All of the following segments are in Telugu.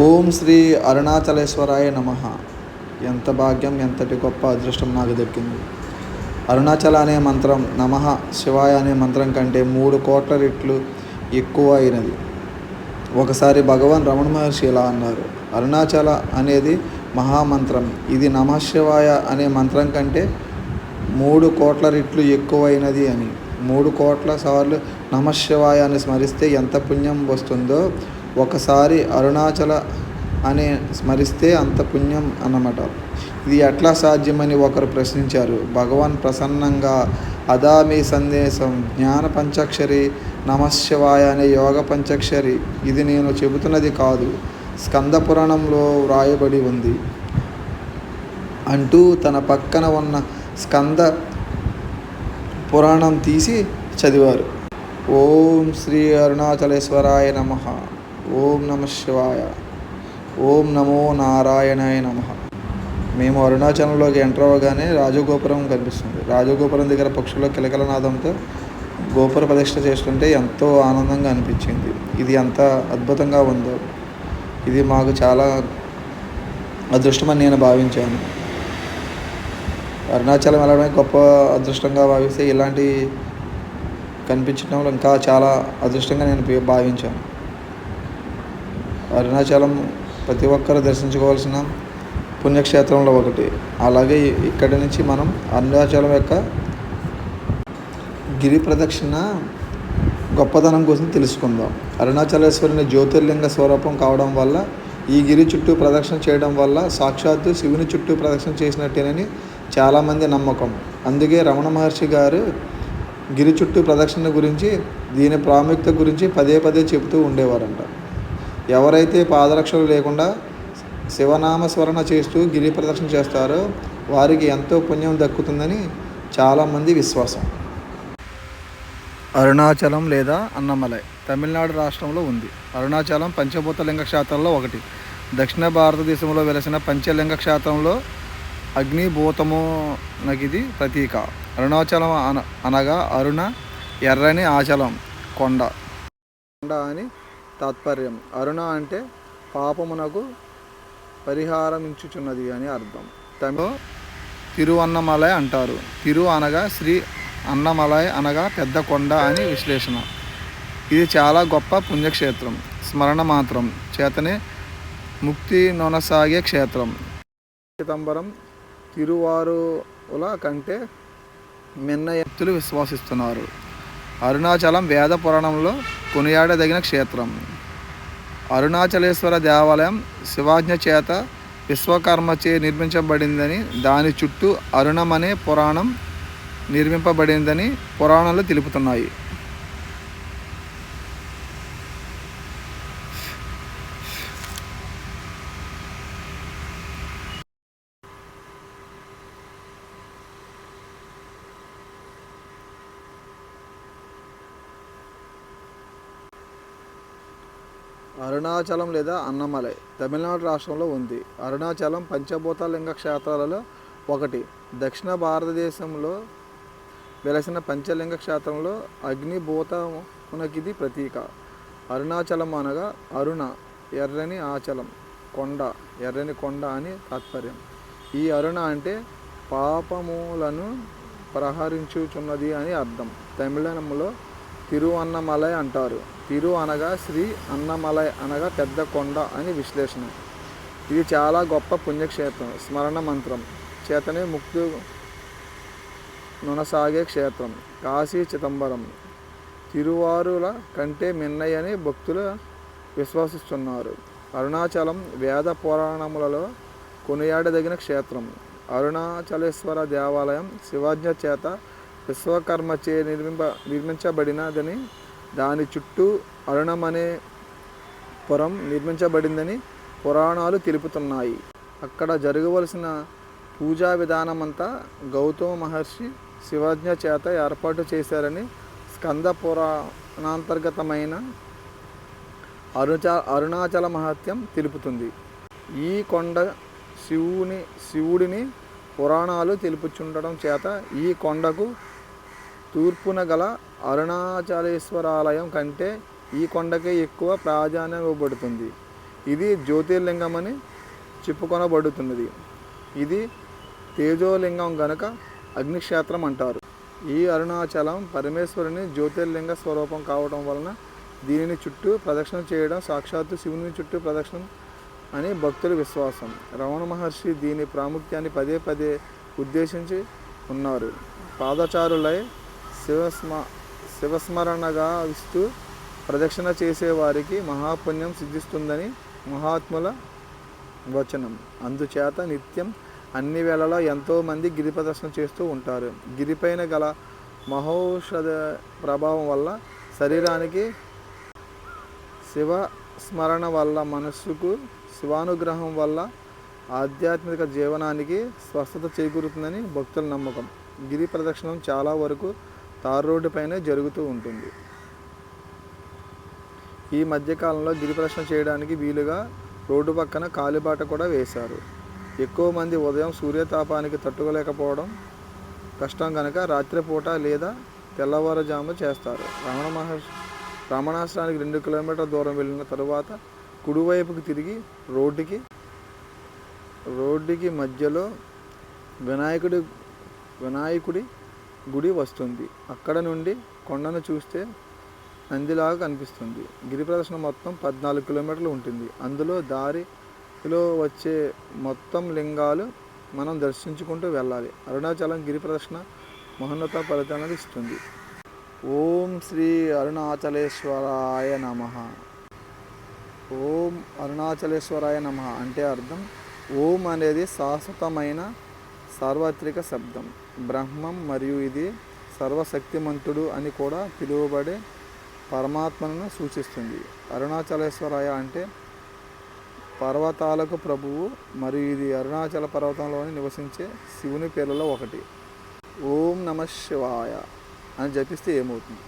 ఓం శ్రీ అరుణాచలేశ్వరాయ నమ. ఎంత భాగ్యం ఎంతటి గొప్ప అదృష్టం నాకు దక్కింది. అరుణాచల అనే మంత్రం నమ శివాయ అనే మంత్రం కంటే మూడు కోట్ల రెట్లు ఎక్కువ అయినది. ఒకసారి భగవాన్ రమణ మహర్షి ఇలా అన్నారు అరుణాచల అనేది మహామంత్రం. ఇది నమ శివాయ అనే మంత్రం కంటే మూడు కోట్ల రెట్లు ఎక్కువైనది అని. మూడు కోట్ల సార్లు నమశివాయ అని స్మరిస్తే ఎంత పుణ్యం వస్తుందో ఒకసారి అరుణాచల అనే స్మరిస్తే అంత పుణ్యం అన్నమాట. ఇది ఎట్లా సాధ్యమని ఒకరు ప్రశ్నించారు. భగవాన్ ప్రసన్నంగా అదామి సందేశం. జ్ఞాన పంచాక్షరి నమశివాయ అనే యోగ పంచాక్షరి. ఇది నేను చెబుతున్నది కాదు. స్కంద పురాణంలో వ్రాయబడి ఉంది. అంటూ తన పక్కన ఉన్న స్కంద పురాణం తీసి చదివారు. ఓం శ్రీ అరుణాచలేశ్వరాయ నమ. ఓం నమ శివాయ. ఓం నమో నారాయణాయ నమ. మేము అరుణాచలంలోకి ఎంటర్ అవ్వగానే రాజగోపురం కనిపిస్తుంది. రాజగోపురం దగ్గర పక్షుల కిలకలనాదంతో గోపుర ప్రదక్షిణ చేస్తుంటే ఎంతో ఆనందంగా అనిపించింది. ఇది ఎంత అద్భుతంగా ఉందో. ఇది మాకు చాలా అదృష్టమని నేను భావించాను. అరుణాచలం వెళ్ళడమే గొప్ప అదృష్టంగా భావిస్తే ఇలాంటి కనిపించడం ఇంకా చాలా అదృష్టంగా నేను భావించాను. అరుణాచలం ప్రతి ఒక్కరు దర్శించుకోవాల్సిన పుణ్యక్షేత్రంలో ఒకటి. అలాగే ఇక్కడి నుంచి మనం అరుణాచలం యొక్క గిరి ప్రదక్షిణ గొప్పతనం కోసం తెలుసుకుందాం. అరుణాచలేశ్వరుని జ్యోతిర్లింగ స్వరూపం కావడం వల్ల ఈ గిరి చుట్టూ ప్రదక్షిణ చేయడం వల్ల సాక్షాత్తు శివుని చుట్టూ ప్రదక్షిణ చేసినట్టేనని చాలామంది నమ్మకం. అందుకే రమణ మహర్షి గారు గిరి చుట్టూ ప్రదక్షిణ గురించి దీని ప్రాముఖ్యత గురించి పదే పదే చెబుతూ ఉండేవారంట. ఎవరైతే పాదరక్షలు లేకుండా శివనామ స్మరణ చేస్తూ గిరి ప్రదక్షిణ చేస్తారో వారికి ఎంతో పుణ్యం దక్కుతుందని చాలామంది విశ్వాసం. అరుణాచలం లేదా అన్నమలై తమిళనాడు రాష్ట్రంలో ఉంది. అరుణాచలం పంచభూత లింగ క్షేత్రంలో ఒకటి. దక్షిణ భారతదేశంలో వెలసిన పంచలింగ క్షేత్రంలో అగ్నిభూతము నగిది ప్రతీక. అరుణాచలం అన అనగా అరుణ ఎర్రని ఆచలం కొండ. కొండ అని తాత్పర్యం. అరుణ అంటే పాపమునకు పరిహారం ఇచ్చుచున్నది అని అర్థం. తమిళ తిరువన్నమలై అంటారు. తిరు అనగా శ్రీ అన్నమలై అనగా పెద్ద కొండ అని విశ్లేషణ. ఇది చాలా గొప్ప పుణ్యక్షేత్రం. స్మరణ మాత్రం. చేతనే ముక్తి నొనసాగే క్షేత్రం. చిదంబరం తిరువారుల కంటే మిన్న ఎత్తులు విశ్వసిస్తున్నారు. అరుణాచలం వేద పురాణంలో కొనియాడదగిన క్షేత్రం. అరుణాచలేశ్వర దేవాలయం శివాజ్ఞ చేత విశ్వకర్మచే నిర్మించబడిందని దాని చుట్టూ అరుణమనే పురాణం నిర్మింపబడిందని పురాణాలు తెలుపుతున్నాయి. అరుణాచలం లేదా అన్నమలై తమిళనాడు రాష్ట్రంలో ఉంది. అరుణాచలం పంచభూత లింగ క్షేత్రాలలో ఒకటి. దక్షిణ భారతదేశంలో వెలసిన పంచలింగ క్షేత్రంలో అగ్నిభూతమునకిది ప్రతీక. అరుణాచలం అనగా అరుణ ఎర్రని ఆచలం కొండ ఎర్రని కొండ అని తాత్పర్యం. ఈ అరుణ అంటే పాపములను ప్రహరించుచున్నది అని అర్థం. తమిళంలో తిరువన్నమలై అంటారు. తిరు అనగా శ్రీ అన్నమలై అనగా పెద్ద కొండ అని విశ్లేషణ. ఇది చాలా గొప్ప పుణ్యక్షేత్రం స్మరణ మంత్రం. చేతనే ముక్తి నునసాగే క్షేత్రం కాశీ చిదంబరం. తిరువారుల కంటే మిన్నయని భక్తులు విశ్వసిస్తున్నారు. అరుణాచలం వేద పురాణములలో కొనియాడదగిన క్షేత్రం. అరుణాచలేశ్వర దేవాలయం శివాజ్ఞ చేత విశ్వకర్మచే నిర్మింప నిర్మించబడినదని దాని చుట్టూ అరుణమనే పురం నిర్మించబడిందని పురాణాలు తెలుపుతున్నాయి. అక్కడ జరగవలసిన పూజా విధానమంతా గౌతమ మహర్షి శివజ్ఞ చేత ఏర్పాటు చేశారని స్కంద పురాణాంతర్గతమైన అరుణా అరుణాచల మహత్యం తెలుపుతుంది. ఈ కొండ శివుని శివుడిని పురాణాలు తెలుపుచుండడం చేత ఈ కొండకు తూర్పున గల అరుణాచలేశ్వరాలయం కంటే ఈ కొండకే ఎక్కువ ప్రాధాన్యం ఇవ్వబడుతుంది. ఇది జ్యోతిర్లింగం అని చెప్పుకొనబడుతున్నది. ఇది తేజోలింగం గనక అగ్నిక్షేత్రం అంటారు. ఈ అరుణాచలం పరమేశ్వరుని జ్యోతిర్లింగ స్వరూపం కావడం వలన దీనిని చుట్టూ ప్రదక్షిణ చేయడం సాక్షాత్తు శివుని చుట్టూ ప్రదక్షిణం అని భక్తుల విశ్వాసం. రమణ మహర్షి దీని ప్రాముఖ్యాన్ని పదే పదే ఉద్దేశించి ఉన్నారు. పాదచారులై శివస్మ శివస్మరణగా ఇస్తూ ప్రదక్షిణ చేసేవారికి మహాపుణ్యం సిద్ధిస్తుందని మహాత్ముల వచనం. అందుచేత నిత్యం అన్ని వేళలా ఎంతోమంది గిరి ప్రదర్శన చేస్తూ ఉంటారు. గిరిపైన గల మహౌషధ ప్రభావం వల్ల శరీరానికి శివ స్మరణ వల్ల మనస్సుకు శివానుగ్రహం వల్ల ఆధ్యాత్మిక జీవనానికి స్వస్థత చేకూరుతుందని భక్తుల నమ్మకం. గిరి ప్రదక్షిణం చాలా వరకు తార్ రోడ్డు పైనే జరుగుతూ ఉంటుంది. ఈ మధ్యకాలంలో గిరి చేయడానికి వీలుగా రోడ్డు పక్కన కాలిబాట కూడా వేశారు. ఎక్కువ మంది ఉదయం సూర్యతాపానికి తట్టుకోలేకపోవడం కష్టం కనుక రాత్రిపూట లేదా తెల్లవారుజాము చేస్తారు. రమణ మహర్షి రమణాశ్రానికి రెండు కిలోమీటర్ల దూరం వెళ్ళిన తరువాత కుడివైపుకి తిరిగి రోడ్డుకి రోడ్డుకి మధ్యలో వినాయకుడి వినాయకుడి గుడి వస్తుంది. అక్కడ నుండి కొండను చూస్తే నందిలాగా కనిపిస్తుంది. గిరి ప్రదర్శన మొత్తం పద్నాలుగు కిలోమీటర్లు ఉంటుంది. అందులో దారిలో వచ్చే మొత్తం లింగాలు మనం దర్శించుకుంటూ వెళ్ళాలి. అరుణాచలం గిరి ప్రదర్శన మహోన్నత ఫలితాలను ఇస్తుంది. ఓం శ్రీ అరుణాచలేశ్వరాయ నమ. ఓం అరుణాచలేశ్వరాయ నమ అంటే అర్థం ఓం అనేది శాశ్వతమైన సార్వత్రిక శబ్దం. బ్రహ్మం మరియు ఇది సర్వశక్తిమంతుడు అని కూడా పిలువబడే పరమాత్మను సూచిస్తుంది. అరుణాచలేశ్వరాయ అంటే పర్వతాలకు ప్రభువు మరియు ఇది అరుణాచల పర్వతంలోని నివసించే శివుని పేర్లలో ఒకటి. ఓం నమ శివాయ అని జపిస్తే ఏమవుతుంది?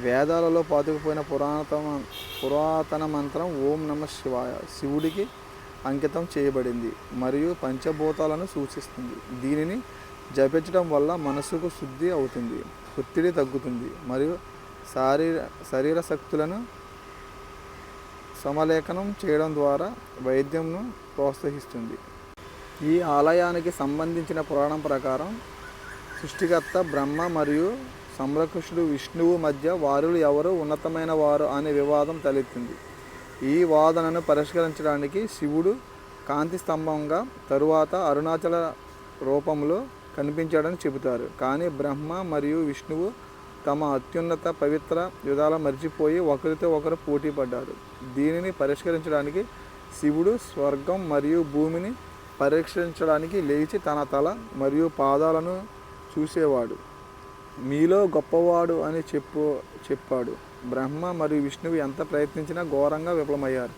వేదాలలో పాతుకుపోయిన పురాతన పురాతన మంత్రం ఓం నమ శివాయ శివుడికి అంకితం చేయబడింది మరియు పంచభూతాలను సూచిస్తుంది. దీనిని జపించడం వల్ల మనసుకు శుద్ధి అవుతుంది ఒత్తిడి తగ్గుతుంది మరియు శారీర శరీర శక్తులను సమలేఖనం చేయడం ద్వారా వైద్యంను ప్రోత్సహిస్తుంది. ఈ ఆలయానికి సంబంధించిన పురాణం ప్రకారం సృష్టికర్త బ్రహ్మ మరియు సంరక్షకుడు విష్ణువు మధ్య వారులు ఎవరు ఉన్నతమైన వారు అనే వివాదం తలెత్తింది. ఈ వాదనను పరిష్కరించడానికి శివుడు కాంతి స్తంభంగా తరువాత అరుణాచల రూపంలో కనిపించాడని చెబుతారు. కానీ బ్రహ్మ మరియు విష్ణువు తమ అత్యున్నత పవిత్ర యుధాల మర్చిపోయి ఒకరితో ఒకరు పోటీ పడ్డారు దీనిని పరిష్కరించడానికి శివుడు స్వర్గం మరియు భూమిని పరీక్షించడానికి లేచి తన తల మరియు పాదాలను చూసేవాడు. మీలో గొప్పవాడు అని చెప్పు చెప్పాడు. బ్రహ్మ మరియు విష్ణువు ఎంత ప్రయత్నించినా ఘోరంగా విఫలమయ్యారు.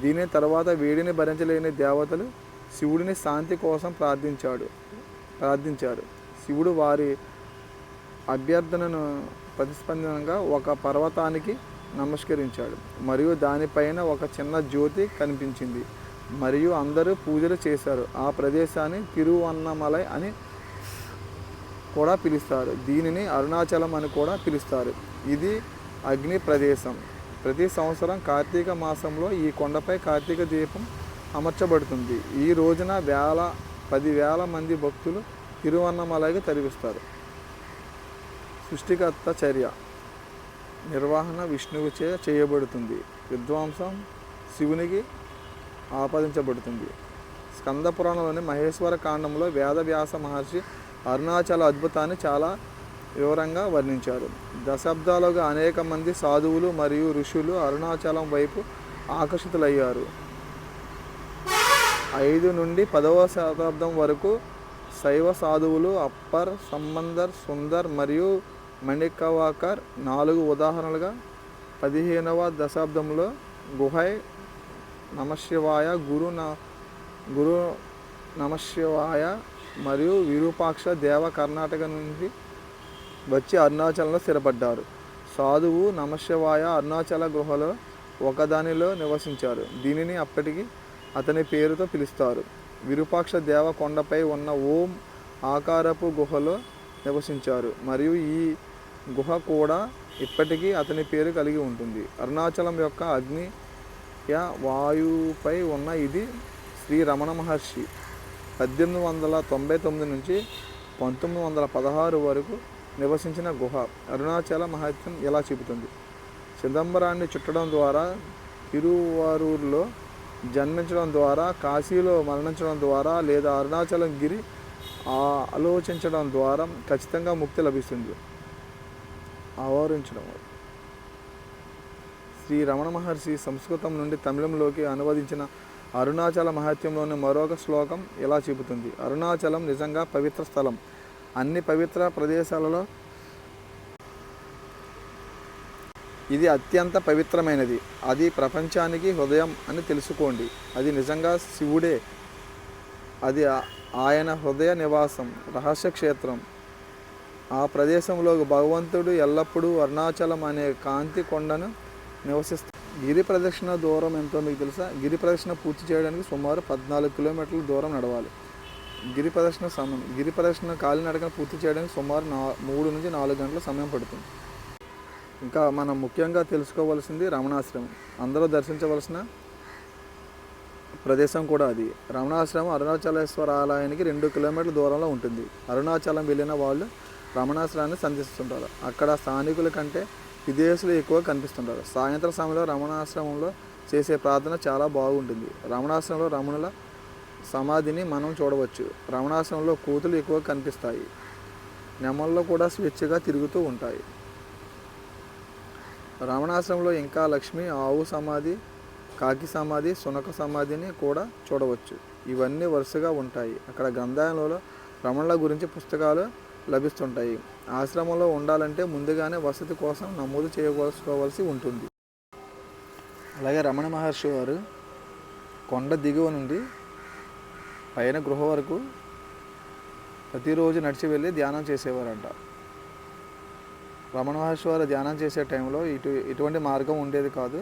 దీని తర్వాత వేడిని భరించలేని దేవతలు శివుడిని శాంతి కోసం ప్రార్థించాడు. ప్రార్థించారు. శివుడు వారి అభ్యర్థనను ప్రతిస్పందనగా ఒక పర్వతానికి నమస్కరించాడు. మరియు దానిపైన ఒక చిన్న జ్యోతి కనిపించింది. మరియు అందరూ పూజలు చేశారు. ఆ ప్రదేశాన్ని తిరువన్నమలై అని కూడా పిలుస్తారు. దీనిని అరుణాచలం అని కూడా పిలుస్తారు. ఇది అగ్ని ప్రదేశం. ప్రతి సంవత్సరం కార్తీక మాసంలో ఈ కొండపై కార్తీక దీపం అమర్చబడుతుంది. ఈ రోజున వేల పదివేల మంది భక్తులు తిరువన్నమలైకి తరివిస్తారు సృష్టికర్త చర్య. నిర్వహణ విష్ణువుచే చేయబడుతుంది. విద్వాంసం శివునికి ఆపాదించబడుతుంది. స్కందపురాణంలోని మహేశ్వర కాండంలో వేదవ్యాస మహర్షి అరుణాచల అద్భుతాన్ని చాలా వివరంగా వర్ణించారు. దశాబ్దాలుగా అనేక మంది సాధువులు మరియు ఋషులు అరుణాచలం వైపు ఆకర్షితులయ్యారు. ఐదు నుండి పదవ శతాబ్దం వరకు శైవ సాధువులు అప్పర్ సంబందర్ సుందర్ మరియు మణికవాకర్ నాలుగు ఉదాహరణలుగా పదిహేనవ దశాబ్దంలో గుహై నమశివాయ గురు న గురు నమశివాయ మరియు విరూపాక్ష దేవ కర్ణాటక నుండి వచ్చి అరుణాచలంలో స్థిరపడ్డారు. సాధువు నమశివాయ అరుణాచల గుహలో ఒకదానిలో నివసించారు. దీనిని అప్పటికి అతని పేరుతో పిలుస్తారు. విరూపాక్ష దేవ కొండపై ఉన్న ఓం ఆకారపు గుహలో నివసించారు. మరియు ఈ గుహ కూడా ఇప్పటికీ అతని పేరు కలిగి ఉంటుంది. అరుణాచలం యొక్క అగ్ని వాయువుపై ఉన్న ఇది శ్రీ రమణ మహర్షి. పద్దెనిమిది వందల తొంభై తొమ్మిది నుంచి పంతొమ్మిది వందల పదహారు వరకు నివసించిన గుహ అరుణాచల మహత్యం ఎలా చెబుతుంది చిదంబరాన్ని చుట్టడం ద్వారా తిరువారూరులో జన్మించడం ద్వారా కాశీలో మరణించడం ద్వారా లేదా అరుణాచలం గిరి ఆలోచించడం ద్వారా ఖచ్చితంగా ముక్తి లభిస్తుంది. ఆవరించడం శ్రీ రమణ మహర్షి సంస్కృతం నుండి తమిళంలోకి అనువదించిన అరుణాచల మహత్యంలోని మరొక శ్లోకం ఇలా చెబుతుంది. అరుణాచలం నిజంగా పవిత్ర స్థలం. అన్ని పవిత్ర ప్రదేశాలలో ఇది అత్యంత పవిత్రమైనది. అది ప్రపంచానికి హృదయం అని తెలుసుకోండి. అది నిజంగా శివుడే. అది ఆయన హృదయ నివాసం రహస్య క్షేత్రం. ఆ ప్రదేశంలో భగవంతుడు ఎల్లప్పుడూ అరుణాచలం అనే కాంతి కొండను నివసిస్తాడు గిరి ప్రదక్షిణ దూరం ఎంతో మీకు తెలుసా? గిరి ప్రదక్షిణ పూర్తి చేయడానికి సుమారు పద్నాలుగు కిలోమీటర్ల దూరం నడవాలి. గిరి ప్రదక్షిణ సమయం గిరి ప్రదక్షిణ కాలినడకను పూర్తి చేయడానికి సుమారు నా మూడు నుంచి నాలుగు గంటల సమయం పడుతుంది. ఇంకా మనం ముఖ్యంగా తెలుసుకోవాల్సింది రమణాశ్రమం అందరూ దర్శించవలసిన ప్రదేశం కూడా అది. రమణాశ్రమం అరుణాచలేశ్వర ఆలయానికి రెండు కిలోమీటర్ల దూరంలో ఉంటుంది. అరుణాచలం వెళ్ళిన వాళ్ళు రమణాశ్రమాన్ని సందర్శిస్తుంటారు. అక్కడ స్థానికుల కంటే విదేశీయులు ఎక్కువ కనిపిస్తుంటారు. సాయంత్రం సమయంలో రమణాశ్రమంలో చేసే ప్రార్థన చాలా బాగుంటుంది. రమణాశ్రమంలో రమణుల సమాధిని మనం చూడవచ్చు. రమణాశ్రమంలో కూతులు ఎక్కువ కనిపిస్తాయి. నెమల్లో కూడా స్వేచ్ఛగా తిరుగుతూ ఉంటాయి. రావణాశ్రమంలో ఇంకా లక్ష్మి ఆవు సమాధి కాకి సమాధి సునక సమాధిని కూడా చూడవచ్చు. ఇవన్నీ వరుసగా ఉంటాయి. అక్కడ గ్రంథాలయంలో రమణుల గురించి పుస్తకాలు లభిస్తుంటాయి. ఆశ్రమంలో ఉండాలంటే ముందుగానే వసతి కోసం నమోదు చేసుకోవాల్సి ఉంటుంది. అలాగే రమణ మహర్షి వారు కొండ దిగువ నుండి పైన గృహ వరకు ప్రతిరోజు నడిచి వెళ్ళి ధ్యానం చేసేవారంట. రమణ మహర్షి వారు ధ్యానం చేసే టైంలో ఇటు ఇటువంటి మార్గం ఉండేది కాదు.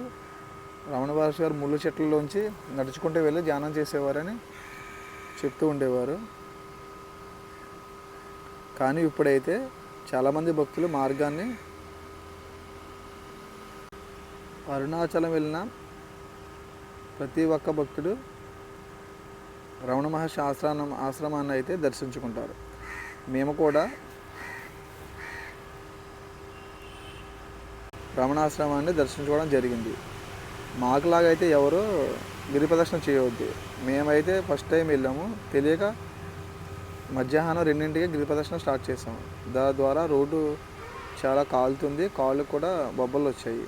రమణ మహర్షి గారు ముళ్ళు చెట్లలోంచి నడుచుకుంటూ వెళ్ళి ధ్యానం చేసేవారని చెప్తూ ఉండేవారు. కానీ ఇప్పుడైతే చాలామంది భక్తులు మార్గాన్ని అరుణాచలం వెళ్ళిన ప్రతి ఒక్క భక్తుడు రమణ మహర్షి ఆశ్రమం ఆశ్రమాన్ని అయితే దర్శించుకుంటారు. మేము కూడా రమణాశ్రమాన్ని దర్శించుకోవడం జరిగింది. మాకులాగా అయితే ఎవరు గిరి ప్రదక్షిణ చేయవద్దు. మేమైతే ఫస్ట్ టైం వెళ్ళాము. తెలియక మధ్యాహ్నం రెండింటికి గిరి ప్రదక్షిణ స్టార్ట్ చేసాము దాని ద్వారా రోడ్డు చాలా కాలుతుంది. కాళ్ళు కూడా బొబ్బలు వచ్చాయి.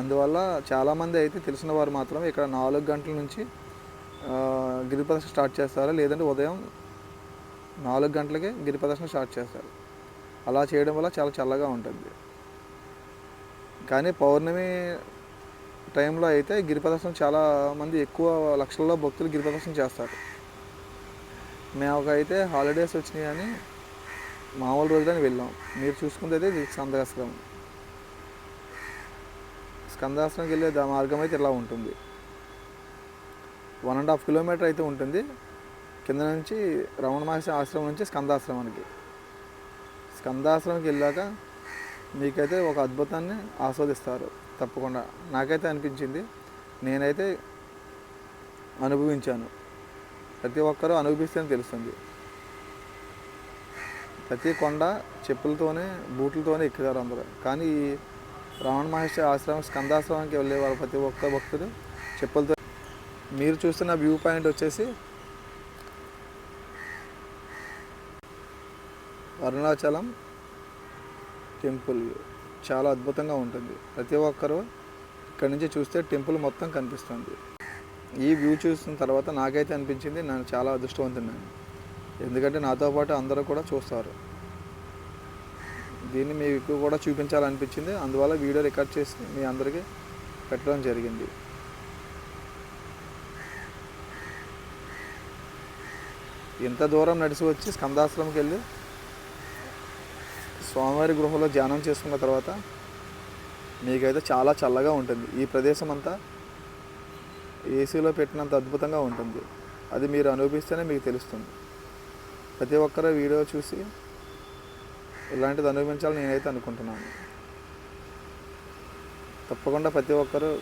అందువల్ల చాలామంది అయితే తెలిసిన వారు మాత్రం ఇక్కడ నాలుగు గంటల నుంచి గిరిప్రదర్శన గిరి ప్రదక్షిణ స్టార్ట్ చేస్తారు? లేదంటే ఉదయం నాలుగు గంటలకే గిరి ప్రదక్షిణ స్టార్ట్ చేస్తారు. అలా చేయడం వల్ల చాలా చల్లగా ఉంటుంది. కానీ పౌర్ణమి టైంలో అయితే గిరి ప్రదర్శన చాలా మంది ఎక్కువ లక్షల్లో భక్తులు గిరి ప్రదర్శన చేస్తారు. మేము అయితే హాలిడేస్ వచ్చినాయి అని మామూలు రోజులని వెళ్ళాం. మీరు చూసుకుంటే అయితే ఇది స్కందాశ్రమం స్కందాశ్రమంకి వెళ్ళే దా- మార్గం అయితే ఇలా ఉంటుంది. వన్ అండ్ హాఫ్ కిలోమీటర్ అయితే ఉంటుంది. కింద నుంచి రమణ మహర్షి ఆశ్రమం నుంచి స్కందాశ్రమానికి స్కందాశ్రమంకి వెళ్ళాక మీకైతే ఒక అద్భుతాన్ని ఆస్వాదిస్తారు తప్పకుండా. నాకైతే అనిపించింది. నేనైతే అనుభవించాను. ప్రతి ఒక్కరూ అనుభవిస్తేనే తెలుస్తుంది. ప్రతి కొండ చెప్పులతోనే బూట్లతోనే ఎక్కుతారు అందరూ. కానీ ఈ రావణ మహర్షి ఆశ్రమం స్కందాశ్రమానికి వెళ్ళేవారు ప్రతి ఒక్క భక్తుడు చెప్పులతో. మీరు చూస్తున్న వ్యూ పాయింట్ వచ్చేసి అరుణాచలం టెంపుల్. చాలా అద్భుతంగా ఉంటుంది. ప్రతి ఒక్కరూ ఇక్కడ నుంచి చూస్తే టెంపుల్ మొత్తం కనిపిస్తుంది. ఈ వ్యూ చూసిన తర్వాత నాకైతే అనిపించింది నేను చాలా అదృష్టవంతున్నాను ఎందుకంటే నాతో పాటు అందరూ కూడా చూస్తారు. దీన్ని మీకు కూడా చూపించాలనిపించింది. అందువల్ల వీడియో రికార్డ్ చేసి మీ అందరికీ పెట్టడం జరిగింది. ఇంత దూరం నడిచి వచ్చి స్కందాశ్రమంకి వెళ్ళి స్వామివారి గృహలో ధ్యానం చేసుకున్న తర్వాత మీకైతే చాలా చల్లగా ఉంటుంది. ఈ ప్రదేశం అంతా ఏసీలో పెట్టినంత అద్భుతంగా ఉంటుంది. అది మీరు అనుభవిస్తేనే మీకు తెలుస్తుంది. ప్రతి ఒక్కరు వీడియో చూసి ఇలాంటిది అనుభవించాలని నేనైతే అనుకుంటున్నాను. తప్పకుండా ప్రతి ఒక్కరూ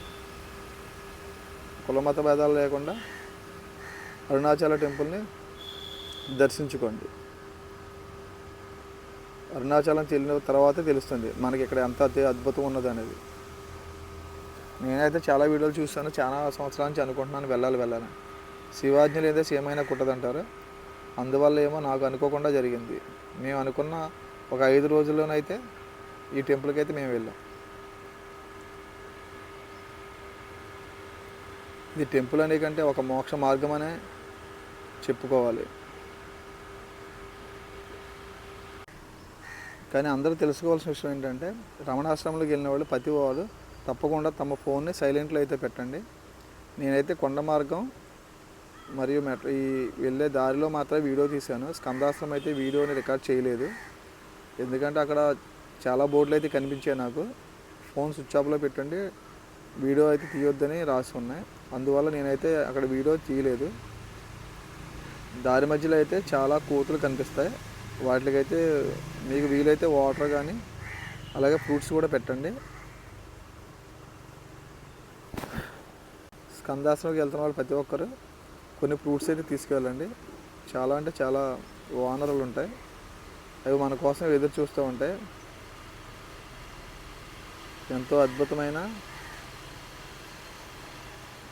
కులమత భేదాలు లేకుండా అరుణాచల టెంపుల్ని దర్శించుకోండి. అరుణాచలం వెళ్ళిన తర్వాతే తెలుస్తుంది. మనకి ఇక్కడ ఎంత అద్భుతం ఉన్నది అనేది. నేనైతే చాలా వీడియోలు చూస్తాను చాలా సంవత్సరాల నుంచి అనుకుంటున్నాను వెళ్ళాలి వెళ్ళాలి శివాజ్ఞ లేదా సేమైనా కుట్టదంటారు. అందువల్ల ఏమో నాకు అనుకోకుండా జరిగింది. మేము అనుకున్న ఒక ఐదు రోజుల్లోనైతే ఈ టెంపుల్కి అయితే మేము వెళ్ళాం. ఇది టెంపుల్ అనే కంటే ఒక మోక్ష మార్గం అనే చెప్పుకోవాలి. కానీ అందరూ తెలుసుకోవాల్సిన విషయం ఏంటంటే రమణాశ్రమంలోకి వెళ్ళిన వాళ్ళు ప్రతి వాళ్ళు తప్పకుండా తమ ఫోన్ని సైలెంట్లో అయితే పెట్టండి. నేనైతే కొండ మార్గం మరియు మెట్రో ఈ వెళ్ళే దారిలో మాత్రమే వీడియో తీశాను. స్కందాశ్రమం అయితే వీడియోని రికార్డ్ చేయలేదు. ఎందుకంటే అక్కడ చాలా బోర్డులు అయితే కనిపించాయి నాకు. ఫోన్ స్విచ్ ఆఫ్లో పెట్టండి. వీడియో అయితే తీయొద్దని రాసి ఉన్నాయి. అందువల్ల నేనైతే అక్కడ వీడియో తీయలేదు. దారి మధ్యలో అయితే చాలా కోతులు కనిపిస్తాయి. వాటికైతే మీకు వీలైతే వాటర్ కానీ అలాగే ఫ్రూట్స్ కూడా పెట్టండి. స్కందాశ్రమంకి వెళ్తున్న వాళ్ళు ప్రతి ఒక్కరు కొన్ని ఫ్రూట్స్ అయితే తీసుకెళ్ళండి. చాలా అంటే చాలా వానరులు ఉంటాయి. అవి మన కోసం ఎదురు చూస్తూ ఉంటాయి. ఎంతో అద్భుతమైన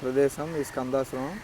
ప్రదేశం ఈ స్కందాశ్రమం